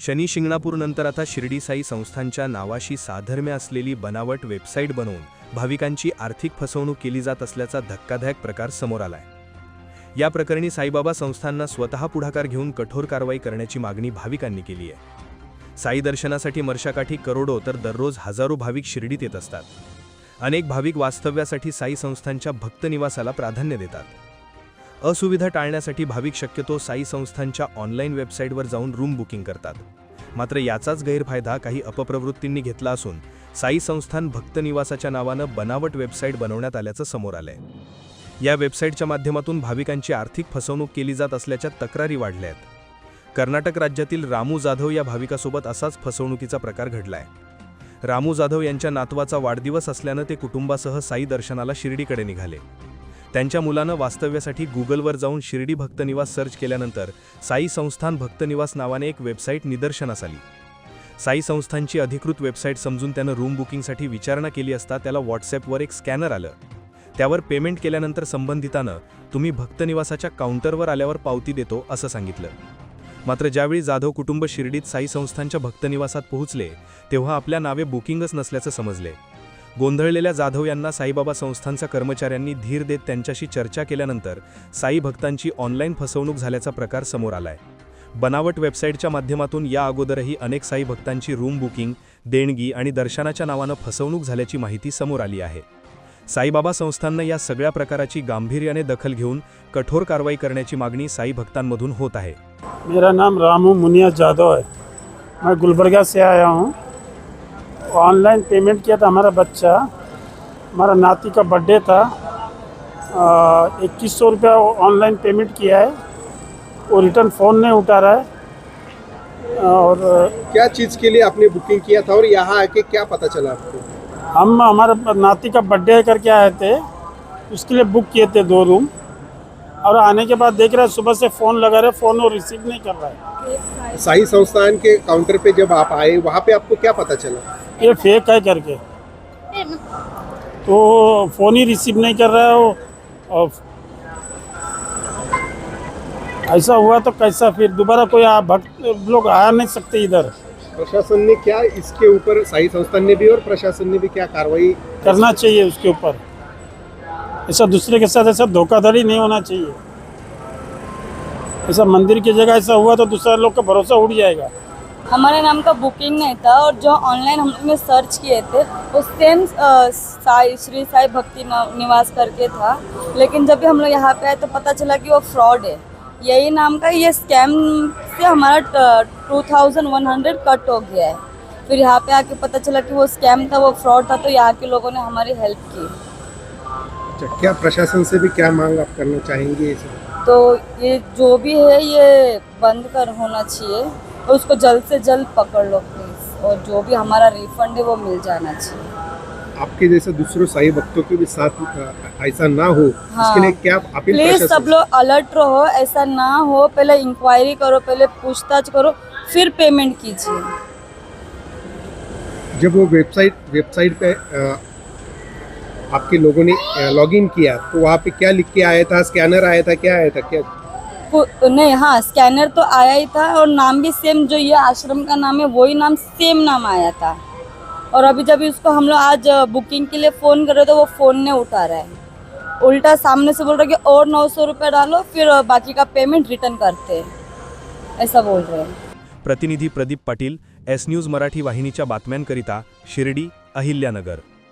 शनी शिंगणापूरनंतर आता शिर्डी साई संस्थांच्या नावाशी साधर्म्य असलेली बनावट वेबसाईट बनवून भाविकांची आर्थिक फसवणूक केली जात असल्याचा धक्कादायक प्रकार समोर आलाय. या प्रकरणी साईबाबा संस्थांना स्वतः पुढाकार घेऊन कठोर कारवाई करण्याची मागणी भाविकांनी केली आहे. साई दर्शनासाठी वर्षाकाठी करोडो तर दररोज हजारो भाविक शिर्डीत येत असतात. अनेक भाविक वास्तव्यासाठी साई संस्थांच्या भक्त निवासाला प्राधान्य देतात. असुविधा टाळण्यासाठी भाविक शक्यतो साई संस्थांच्या ऑनलाईन वेबसाईटवर जाऊन रूम बुकिंग करतात. मात्र याचाच गैरफायदा काही अपप्रवृत्तींनी घेतला असून साई संस्थान भक्त निवासाच्या नावानं बनावट वेबसाईट बनवण्यात आल्याचं समोर आलंय. या वेबसाईटच्या माध्यमातून भाविकांची आर्थिक फसवणूक केली जात असल्याच्या तक्रारी वाढल्या आहेत कर्नाटक राज्यातील रामू जाधव या भाविकासोबत असाच फसवणुकीचा प्रकार घडलाय. रामू जाधव यांच्या नातवाचा वाढदिवस असल्यानं ते कुटुंबासह साई दर्शनाला शिर्डीकडे निघाले. त्यांच्या मुलानं वास्तव्यासाठी गुगलवर जाऊन शिर्डी भक्तनिवास सर्च केल्यानंतर साई संस्थान भक्तनिवास नावाने एक वेबसाईट निदर्शनास आली. साई संस्थांची अधिकृत वेबसाईट समजून त्यानं रूम बुकिंगसाठी विचारणा केली असता त्याला व्हॉट्सॲपवर एक स्कॅनर आलं. त्यावर पेमेंट केल्यानंतर संबंधितानं तुम्ही भक्तनिवासाच्या काउंटरवर आल्यावर पावती देतो असं सांगितलं. मात्र ज्यावेळी जाधव कुटुंब शिर्डीत साई संस्थांच्या भक्तनिवासात पोहोचले तेव्हा आपल्या नावे बुकिंगच नसल्याचं समजले. गोंधळलेल्या जाधव यांना साईबाबा संस्थांच्या कर्मचाऱ्यांनी धीर देत त्यांच्याशी चर्चा केल्यानंतर साई भक्तांची ऑनलाईन फसवणूक झाल्याचा प्रकार समोर आलाय. बनावट वेबसाईटच्या माध्यमातून या अगोदरही अनेक साई भक्तांची रूम बुकिंग देणगी आणि दर्शनाच्या नावानं फसवणूक झाल्याची माहिती समोर आली आहे. साईबाबा संस्थांनं या सगळ्या प्रकाराची गांभीर्याने दखल घेऊन कठोर कारवाई करण्याची मागणी साई भक्तांमधून होत आहे. मेरा नाम रामू मुनिया जाधव है। मैं गुलबर्गा से आया हूँ। ऑनलाइन पेमेंट किया था हमारा बच्चा। हमारा नाती का बर्थडे था। इक्कीस सौ रुपया ऑनलाइन पेमेंट किया है। वो रिटर्न फ़ोन नहीं उठा रहा है। और क्या चीज़ के लिए आपने बुकिंग किया था और यहाँ आके क्या पता चला आपको? हम हमारे नाती का बर्थडे करके आए थे। उसके लिए बुक किए थे दो रूम। और आने के बाद देख रहे हैं सुबह से फ़ोन लगा रहे फ़ोन वो रिसीव नहीं कर रहा है। साई संस्थान के काउंटर पे जब आप आए वहाँ पे आपको क्या पता चला? ये फेक है करके। तो फ़ोन ही रिसीव नहीं कर रहा है वो। और ऐसा हुआ तो कैसा फिर? दोबारा कोई भक्त लोग आ नहीं सकते इधर। प्रशासन ने क्या इसके ऊपर साई संस्थान ने भी और प्रशासन ने भी क्या कार्रवाई करना चाहिए उसके ऊपर। ऐसा दूसरे के साथ ऐसा धोखाधड़ी नहीं होना चाहिए। ऐसा मंदिर की जगह ऐसा हुआ तो दूसरा लोग का भरोसा उड़ जाएगा। हमारे नाम का बुकिंग नहीं था और जो ऑनलाइन हम लोग ने सर्च किए थे, वो सेम साई, श्री साई भक्ति निवास करके था। लेकिन जब भी हम लोग यहाँ पे आए तो पता चला कि वो फ्रॉड है। यही नाम का ये स्कैम से हमारा two thousand one hundred cut हो गया है। फिर यहाँ पे आके पता चला कि वो स्कैम था, वो फ्रॉड था तो यहाँ के लोगों ने हमारी हेल्प की। अच्छा, क्या प्रशासन से भी क्या मांग आप करना चाहेंगे इस- तो ये जो भी है ये बंद कर होना चाहिए। और उसको जल्द से जल्द पकड़ लो प्लीज़ और जो भी हमारा रिफंड है वो मिल जाना चाहिए। आपके जैसे दूसरों सही भक्तों के भी साथ ऐसा ना हो हाँ। इसके लिए क्या आप अपील प्लीज़ सब लोग अलर्ट रहो ऐसा ना हो। पहले इंक्वायरी करो पहले पूछताछ करो फिर पेमेंट कीजिए। जब वो वेबसाइट वेबसाइट पे अ, आपके लोगों ने लॉग इन किया तो वहाँ पे क्या लिख के आया था? स्कैनर आया था क्या? आया था क्या? नहीं हाँ स्कैनर तो आया ही था और नाम भी सेम जो ये आश्रम का नाम है वही नाम सेम नाम आया था। और अभी जब उसको हम लोग आज बुकिंग के लिए फ़ोन कर रहे थे वो फ़ोन नहीं उठा रहा है। उल्टा सामने से बोल रहा है कि और नौ सौ रुपये डालो फिर बाकी का पेमेंट रिटर्न करते हैं। ऐसा बोल रहे हैं। प्रतिनिधी प्रदीप पाटील एस न्यूज मराठी वाहिनीच्या बातम्यांकरिता शिर्डी अहिल्यानगर.